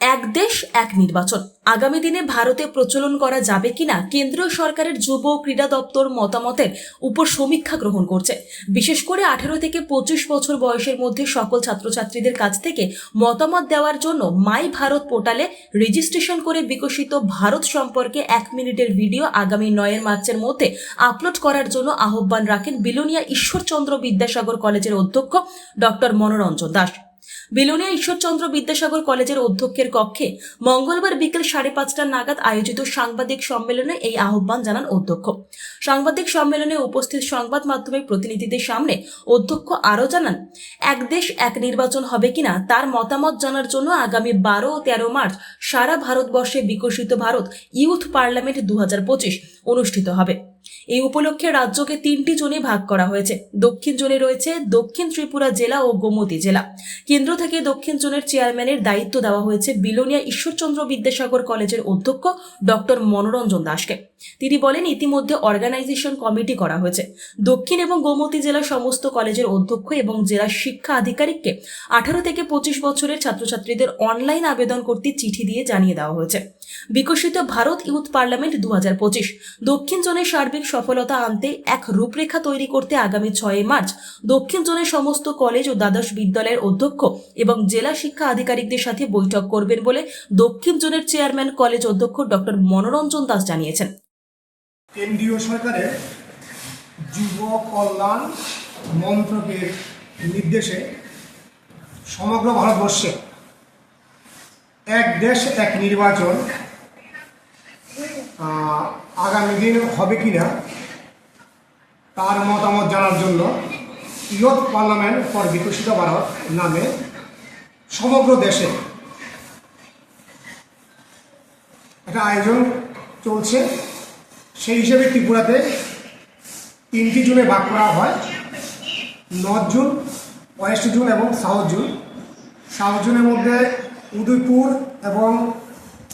এক দেশ, এক নির্বাচন। আগামী দিনে ভারতে প্রচলন করা যাবে কিনা কেন্দ্রীয় সরকারের যুব ক্রীড়া দপ্তর মতামতের উপর সমীক্ষা গ্রহণ করছে। বিশেষ করে আঠারো থেকে পঁচিশ বছর বয়সের মধ্যে সকল ছাত্রছাত্রীদের কাছ থেকে মতামত দেওয়ার জন্য মাই ভারত পোর্টালে রেজিস্ট্রেশন করে বিকশিত ভারত সম্পর্কে এক মিনিটের ভিডিও আগামী নয়ের মার্চের মধ্যে আপলোড করার জন্য আহ্বান রাখেন বিলোনিয়া ঈশ্বরচন্দ্র বিদ্যাসাগর কলেজের অধ্যক্ষ ডক্টর মনোরঞ্জন দাস। বিলোনিয়া ঈশ্বরচন্দ্র বিদ্যাসাগর কলেজের অধ্যক্ষের কক্ষে মঙ্গলবার বিকেল সাড়ে পাঁচটা নাগাদ আয়োজিত সাংবাদিক সম্মেলনে এই আহ্বান জানান অধ্যক্ষ। সাংবাদিক সম্মেলনে উপস্থিত সংবাদ মাধ্যমের প্রতিনিধিদের সামনে অধ্যক্ষ আরও জানান, এক দেশ এক নির্বাচন হবে কিনা তার মতামত জানার জন্য আগামী বারো ও তেরো মার্চ সারা ভারতবর্ষে বিকশিত ভারত ইউথ পার্লামেন্ট দু হাজার পঁচিশ অনুষ্ঠিত হবে। এই উপলক্ষে রাজ্যকে তিনটি জোনে ভাগ করা হয়েছে। দক্ষিণ জোনে রয়েছে দক্ষিণ ত্রিপুরা জেলা ও গোমতী জেলা। কেন্দ্র থেকে দক্ষিণ জোনের চেয়ারম্যানের দায়িত্ব দেওয়া হয়েছে বিলোনিয়া ঈশ্বরচন্দ্র বিদ্যাসাগর কলেজের অধ্যক্ষ ডক্টর মনোরঞ্জন দাসকে। তিনি বলেন, ইতিমধ্যে অর্গানাইজেশন কমিটি করা হয়েছে। দক্ষিণ এবং গোমতী জেলার সমস্ত কলেজের অধ্যক্ষ এবং জেলা শিক্ষা আধিকারিককে আঠারো থেকে পঁচিশ বছরের ছাত্রছাত্রীদের অনলাইন আবেদন করতে চিঠি দিয়ে জানিয়ে দেওয়া হয়েছে। বিকশিত ভারত ইউথ পার্লামেন্ট দু হাজার পঁচিশ। দক্ষিণ জোনের সফলতা আনতে এক রূপরেখা তৈরি করতে আগামী ছয় মার্চ দক্ষিণ জোনের সমস্ত কলেজ ও দ্বাদশ বিদ্যালয়ের অধ্যক্ষ এবং জেলা শিক্ষা আধিকারিকদের সাথে বৈঠক করবেন বলে দক্ষিণ জোনের চেয়ারম্যান কলেজ অধ্যক্ষ ডক্টর মনোরঞ্জন দাস জানিয়েছেন। কেন্দ্রীয় সরকারের যুব কল্যাণ মন্ত্রকের নির্দেশে সমগ্র ভারতবর্ষে এক দেশ, এক নির্বাচন আগামী দিন হবে কিনা তার মতামত জানার জন্য ইয়ত পার্লামেন্ট ফর বিকশিত ভারত নামে সমগ্র দেশে একটা আয়োজন চলছে। সেই হিসেবে ত্রিপুরাতে তিনটি জুনে ভাগ করা হয়, নর্থ জুন, ওয়েস্ট জুন এবং সাউথ জুন। সাউথ জুনের মধ্যে উদয়পুর এবং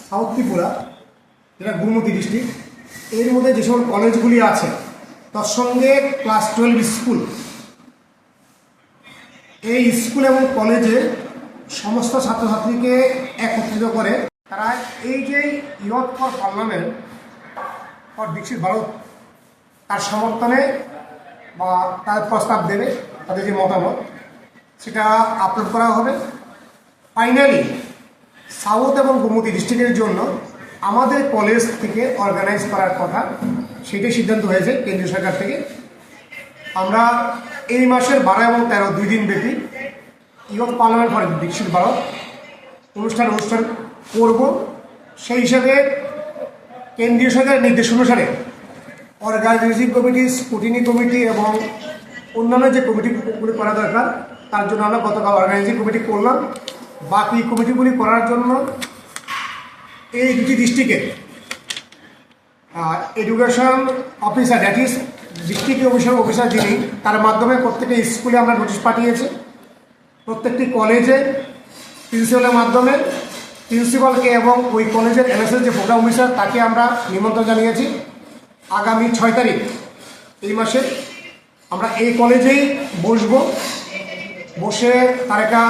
সাউথ ত্রিপুরা যেটা গুরুমতি ডিস্ট্রিক্ট, এর মধ্যে যে সকল কলেজগুলি আছে, তার সঙ্গে ক্লাস টুয়েলভ স্কুল এই স্কুল এবং কলেজে সমস্ত ছাত্রছাত্রীকে একত্রিত করে তারা এই যে ইয়ত ফর পার্লামেন্ট ফর বিকশিত ভারত তার সমর্থনে বা তার প্রস্তাব দেবে তাদের যে মতামত, সেটা আপলোড করা হবে। ফাইনালি সাউথ এবং গোমতী ডিস্ট্রিক্টের জন্য আমাদের কলেজ থেকে অর্গানাইজ করার কথা, সেটাই সিদ্ধান্ত হয়েছে কেন্দ্রীয় সরকার থেকে। আমরা এই মাসের বারো এবং তেরো, দুই দিন ব্যাপী ইউথ পার্লামেন্ট ফর বিকশিত ভারত অনুষ্ঠান অনুষ্ঠান করব। সেই হিসাবে কেন্দ্রীয় সরকারের নির্দেশ অনুসারে অর্গানাইজিং কমিটি স্কুটিনি কমিটি এবং অন্যান্য যে কমিটিগুলি করা দরকার, তার জন্য আমরা গতকাল অর্গানাইজিং কমিটি করলাম। বাকি কমিটিগুলি করার জন্য এই দুটি ডিস্ট্রিক্টে education officer that is district officer officer যিনি, তার মাধ্যমে প্রত্যেকটি স্কুলে আমরা নোটিশ পাঠিয়েছি। প্রত্যেকটি কলেজে প্রিন্সিপালের মাধ্যমে প্রিন্সিপালকে এবং ওই কলেজের এনএসএস যে প্রোগ্রাম অফিসার তাকে আমরা নিমন্ত্রণ জানিয়েছি। আগামী ছয় তারিখ, এই মাসে আমরা এই কলেজেই বসব। বসে তার একটা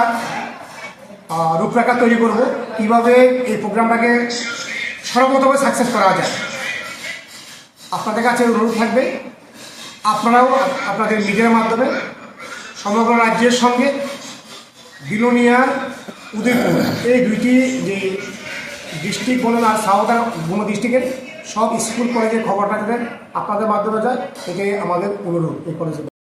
রূপরেখা তৈরি করব। কীভাবে এই প্রোগ্রামটাকে সর্বতভাবে সাকসেস করা যায়? আপনাদের কাছে অনুরোধ থাকবে, আপনারাও আপনাদের মিডিয়ার মাধ্যমে সমগ্র রাজ্যের সঙ্গে বিলোনিয়া উদয়পুর, এই দুইটি যে ডিস্ট্রিক্ট বলেন আর আর গুমো ডিস্ট্রিক্টের সব স্কুল কলেজের খবরটা যাতে আপনাদের মাধ্যমে যায়, এটাই আমাদের অনুরোধ এই কলেজে